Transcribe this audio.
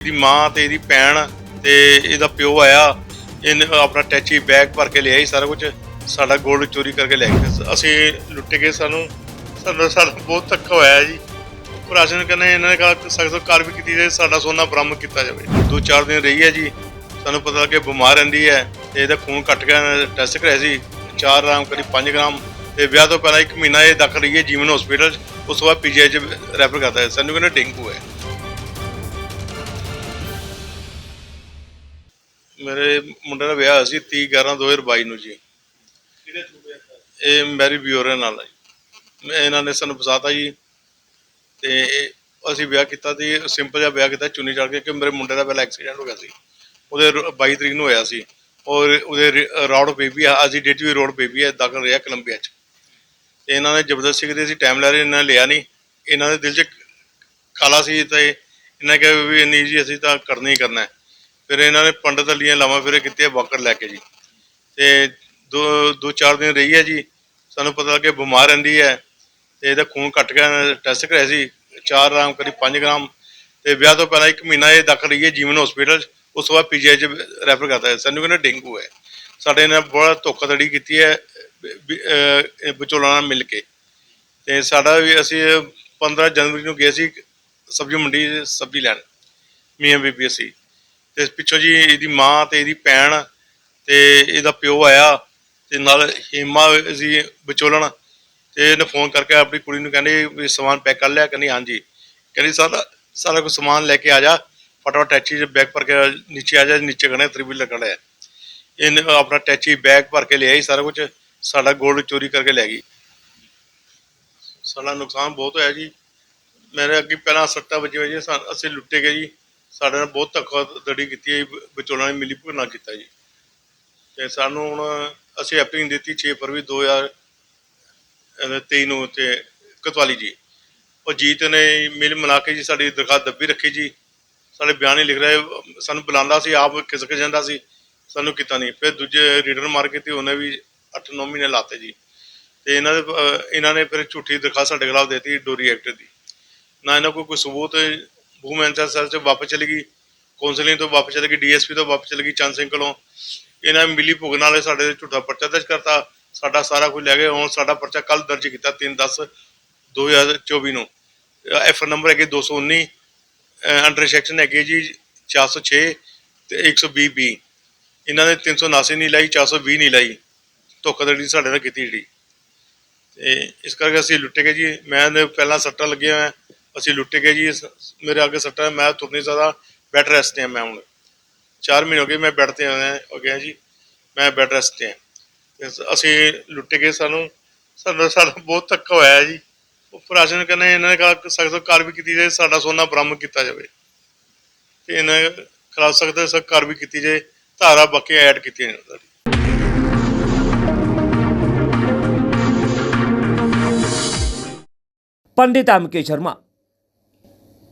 ਦੀ ਮਾਂ ਤੇ ਇਹਦੀ ਭੈਣ ਤੇ ਇਹਦਾ ਪਿਓ ਆਇਆ, ਇਹਨੇ ਆਪਣਾ ਟੈਚੀ ਬੈਗ ਭਰ ਕੇ ਲਿਆਈ ਸਾਰਾ ਕੁਝ ਸਾਡਾ ਗੋਲਡ ਚੋਰੀ ਕਰਕੇ ਲੈ ਗਏ। ਅਸੀਂ ਲੁੱਟੇ ਗਏ ਸਾਨੂੰ, ਸਾਡਾ ਸਾਡਾ ਬਹੁਤ ਧੱਕਾ ਹੋਇਆ ਜੀ। ਪ੍ਰਸ਼ਾਸਨ ਕਹਿੰਦੇ, ਇਹਨਾਂ ਨੇ ਕਹਾ ਸਖਤ ਕਾਰ ਵੀ ਕੀਤੀ ਜਾਏ ਸਾਡਾ ਸੋਨਾ ਬਰਾਮਦ ਕੀਤਾ ਜਾਵੇ। ਦੋ ਚਾਰ ਦਿਨ ਰਹੀ ਹੈ ਜੀ, ਸਾਨੂੰ ਪਤਾ ਲੱਗਿਆ ਬਿਮਾਰ ਰਹਿੰਦੀ ਹੈ ਤੇ ਇਹਦਾ ਖੂਨ ਘਟ ਗਿਆ ਟੈਸਟ ਕਰਾਇਆ ਸੀ 4 ਗ੍ਰਾਮ ਕਰੀ 5 ਗ੍ਰਾਮ ਤੇ ਵਿਆਹ ਤੋਂ ਪਹਿਲਾਂ 1 ਮਹੀਨਾ ਇਹ ਦਾਖਲ ਰਹੀ ਹੈ ਜੀਵਨ ਹਸਪੀਟਲ ਉਸ ਤੋਂ ਬਾਅਦ ਪੀਜੀਆਈ ਚ ਰੈਫਰ ਕਰਤਾ ਸਾਨੂੰ ਕਹਿੰਦੇ ਡੇਂਗੂ ਹੈ ਮੇਰੇ ਮੁੰਡੇ ਦਾ ਵਿਆਹ ਸੀ 30 11 2022 ਨੂੰ ਜੀ। ਕਿਹੜੇ ਥਰੂ ਇਹ ਮੈਰੀ ਬਿਓਰੇ ਨਾਲ ਹੈ ਜੀ। ਮੈਂ- ਇਹਨਾਂ ਨੇ ਸਾਨੂੰ ਫਸਾਤਾ ਜੀ ਤੇ ਇਹ- ਅਸੀਂ ਵਿਆਹ ਕੀਤਾ ਤੇ ਸਿੰਪਲ ਜਿਹਾ ਵਿਆਹ ਕੀਤਾ ਚੁੰਨੀ ਚੜ ਕੇ ਕਿ ਮੇਰੇ ਮੁੰਡੇ ਦਾ ਪਹਿਲਾਂ ਐਕਸੀਡੈਂਟ ਹੋ ਗਿਆ ਸੀ। ਉਹਦੇ ਰ- 22 ਤਰੀਕ ਨੂੰ ਹੋਇਆ ਸੀ। ਔਰ ਉਹਦੇ ਰੌਡ ਬੇਬੀ ਆ ਅਸੀਂ ਡੇਟ ਵੀ ਰੋਡ ਬੇਬੀ ਹੈ ਦਾਖਲ ਰਿਹਾ ਕੋਲੰਬੀਆ ਚ। ਤੇ ਇਹਨਾਂ ਨੇ ਜ਼ਬਰਦਸਤੀ ਕੀਤੀ ਸੀ ਟਾਈਮ ਲੈ ਰਹੇ ਇਹਨਾਂ ਨੇ ਲਿਆ ਨਹੀਂ। ਇਹਨਾਂ ਦੇ ਦਿਲ 'ਚ ਕਾਲਾ ਸੀ ਤੇ ਇਹਨਾਂ ਨੇ ਕਿਹਾ ਵੀ ਨਹੀਂ ਜੀ ਅਸੀਂ ਤਾਂ ਕਰਨਾ ਹੀ ਕਰਨਾ ਹੈ। ਫਿਰ ਇਹਨਾਂ ਨੇ ਪੰਡਤ ਅਲੀਆਂ ਲਾਵਾਂ ਫਿਰੇ ਕੀਤੇ ਵਾਕਰ ਲੈ ਕੇ ਜੀ। ਤੇ ਦੋ ਦੋ ਚਾਰ ਦਿਨ ਰਹੀ ਹੈ ਜੀ। ਸਾਨੂੰ ਪਤਾ ਲੱਗਿਆ ਬਿਮਾਰ ਰਹਿੰਦੀ ਹੈ ਤੇ ਇਹਦਾ ਖੂਨ ਘਟ ਗਿਆ, ਟੈਸਟ ਕਰਾਇਆ ਸੀ। 4 ਗ੍ਰਾਮ ਕਰੀ 5 ਗ੍ਰਾਮ। ਤੇ ਵਿਆਹ ਤੋਂ ਪਹਿਲਾਂ 1 ਮਹੀਨਾ ਇਹ ਦਾਖਲ ਰਹੀ ਹੈ ਜੀਵਨ ਹਸਪੀਟਲ ਉਸ ਤੋਂ ਬਾਅਦ ਪੀਜੀਆਈ ਚ ਰੈਫਰ ਕਰਤਾ ਹੈ। ਸਾਨੂੰ ਕਹਿੰਦੇ ਡੇਂਗੂ ਹੈ। ਸਾਡੇ ਨਾਲ ਬੜਾ ਧੋਖਾਧੜੀ ਕੀਤੀ ਹੈ ਵਿਚੋਲਾ ਨਾਲ ਮਿਲ ਕੇ। ਤੇ ਸਾਡਾ ਵੀ ਅਸੀਂ 15 ਜਨਵਰੀ ਨੂੰ ਗਏ ਸੀ, ਸਬਜ਼ੀ ਮੰਡੀ, ਸਬਜ਼ੀ ਲੈਣ। ਮੀਆਂ ਬੀਬੀ ਅਸੀਂ। ਤੇ ਪਿੱਛੋਂ ਜੀ ਇਹਦੀ ਮਾਂ ਤੇ ਇਹਦੀ ਭੈਣ ਤੇ ਇਹਦਾ ਪਿਓ ਆਇਆ ਤੇ ਨਾਲ ਹੀਮਾ ਜੀ ਵਿਚੋਲਣ ਤੇ ਇਹਨੇ ਫੋਨ ਕਰਕੇ ਆਪਣੀ ਕੁੜੀ ਨੂੰ ਕਹਿੰਦੇ ਵੀ ਸਮਾਨ ਪੈਕ ਕਰ ਲਿਆ, ਕਹਿੰਦੀ ਹਾਂਜੀ। ਕਹਿੰਦੀ ਸਾਰਾ ਸਾਰਾ ਕੁਝ ਸਮਾਨ ਲੈ ਕੇ ਆ ਜਾ, ਫਟਾਫਟ ਟੈਚੀ 'ਚ ਬੈਗ ਭਰ ਕੇ ਨੀਚੇ ਆ ਜਾ, ਨੀਚੇ ਖੜੇ ਤ੍ਰਿਵੀਲ ਖੜਾ ਹੈ ਇਹਨੇ ਆਪਣਾ ਟੈਚੀ ਬੈਗ ਭਰ ਕੇ ਲਿਆਈ ਸਾਰਾ ਕੁਝ ਸਾਡਾ ਗੋਲਡ ਚੋਰੀ ਕਰਕੇ ਲੈ ਗਈ। ਸਾਡਾ ਨੁਕਸਾਨ ਬਹੁਤ ਹੋਇਆ ਜੀ। ਮੇਰੇ ਅੱਗੇ ਪਹਿਲਾਂ ਸੱਟਾਂ ਵੱਜੀਆਂ ਹੋਈਆਂ ਸਾ- ਅਸੀਂ ਲੁੱਟੇ ਗਏ ਜੀ। ਸਾਡੇ ਨਾਲ ਬਹੁਤ ਧੱਕਾਧੜੀ ਕੀਤੀ ਹੈ ਜੀ, ਨੇ ਮਿਲੀ ਭੁਗਤਣਾ ਕੀਤਾ ਜੀ। ਤੇ ਸਾਨੂੰ ਹੁਣ ਅਸੀਂ ਐਪਲਿੰਗ ਦਿੱਤੀ 6 ਫਰਵਰੀ 2023 ਨੂੰ ਤੇ ਕਤਵਾਲੀ ਜੀ। ਉਹ ਜੀਤ ਨੇ ਮਿਲ ਮਿਲਾ ਕੇ ਜੀ ਸਾਡੀ ਦਰਖਾਸਤ ਦੱਬੀ ਰੱਖੀ ਜੀ। ਸਾਡੇ ਬਿਆਨ ਹੀ ਲਿਖ ਰਹੇ ਸਾਨੂੰ ਬੁਲਾਉਂਦਾ ਸੀ ਆਪ ਖਿਸਕ ਜਾਂਦਾ ਸੀ ਸਾਨੂੰ ਕੀਤਾ ਨਹੀਂ। ਫਿਰ ਦੂਜੇ ਰੀਡਰ ਮਾਰ ਕੇ ਤੇ ਉਹਨੇ ਵੀ 8-9 ਮਹੀਨੇ ਲਾਤੇ ਜੀ। ਤੇ ਇਹਨਾਂ ਦੇ ਇਹਨਾਂ ਨੇ ਫਿਰ ਝੂਠੀ ਦਰਖਾਸਤ ਸਾਡੇ ਖਿਲਾਫ ਦੇਤੀ ਡੋਰੀ ਐਕਟ ਦੀ। ਨਾ ਇਹਨਾਂ ਕੋਲ ਕੋਈ ਸਬੂਤ ਵੂਮਨ ਸੈਲ ਚ ਵਾਪਸ ਚਲੀ ਗਈ ਕਾਉਂਸਲਿੰਗ ਤੋਂ ਵਾਪਸ ਚਲੀ ਗਈ, ਡੀਐਸਪੀ ਤੋਂ ਵਾਪਸ ਚਲੀ ਗਈ, ਚੰਦ ਸਿੰਘ ਕੋਲੋਂ। ਇਹਨਾਂ ਨੇ ਮਿਲੀ ਭੁਗਣ ਵਾਲੇ ਸਾਡੇ ਤੇ ਝੂਠਾ ਪਰਚਾ ਦਰਜ ਕਰਤਾ। ਸਾਡਾ ਸਾਰਾ ਕੁਝ ਲੈ ਗਏ, ਹੁਣ ਸਾਡਾ ਪਰਚਾ ਕੱਲ ਦਰਜ ਕੀਤਾ 3 10 2024 ਨੂੰ। ਐਫ ਨੰਬਰ ਹੈਗੇ 219 ਅੰਡਰ ਸੈਕਸ਼ਨ ਹੈਗੇ ਜੀ 406 ਤੇ 120 ਬੀ ਇਹਨਾਂ ਨੇ 379 ਨਹੀਂ ਲਾਈ 420 ਨਹੀਂ ਲਾਈ। ਧੋਖਾਧੜੀ ਸਾਡੇ ਨਾਲ ਕੀਤੀ ਜਿਹੜੀ। ਤੇ ਇਸ ਕਰਕੇ ਅਸੀਂ ਲੁੱਟੇ ਗਏ ਜੀ। ਮੈਂ ਪਹਿਲਾਂ ਸੱਟਾਂ ਲੱਗੀਆਂ ਹੋਇਆ ਅਸੀਂ ਲੁੱਟੇ ਗਏ ਜੀ ਸ- ਮੇਰੇ ਅੱਗੇ ਸੱਟਾ, ਮੈਂ ਤੁਰ ਨਹੀਂ ਸਕਦਾ ਬੈੱਡ ਰੈਸਟ ਤੇ ਹਾਂ ਮੈਂ ਹੁਣ। 4 ਮਹੀਨੇ ਹੋ ਗਏ ਮੈਂ ਬੈੱਡ ਤੇ ਆਇਆ, ਹੋ ਗਿਆ ਜੀ, ਮੈਂ ਬੈੱਡ ਰੈਸਟ ਤੇ ਹਾਂ ਤੇ ਸ- ਅਸੀਂ ਲੁੱਟੇ ਗਏ ਸਾਨੂੰ, ਸਾਡਾ ਸਾਡਾ ਬਹੁਤ ਧੱਕਾ ਹੋਇਆ ਜੀ। ਉਹ ਪ੍ਰਸ਼ਾਸਨ ਕਹਿੰਦੇ ਇਹਨਾਂ ਨੇ ਕਹਾ ਸਖਤ ਕਾਰ ਵੀ ਕੀਤੀ ਜਾਏ, ਸਾਡਾ ਸੋਨਾ ਬਰਾਮਦ ਕੀਤਾ ਜਾਵੇ। ਤੇ ਇਹਨਾਂ ਖਿਲਾਫ ਸਖਤ ਸਖਤ ਕਾਰ ਵੀ ਕੀਤੀ ਜਾਏ, ਧਾਰਾ ਬਾਕੀ ਐਡ ਕੀਤੀਆਂ ਜਾਣ ਸਾਡੀ। ਪੰਡਿਤ ਐਮ.ਕੇ. ਸ਼ਰਮਾ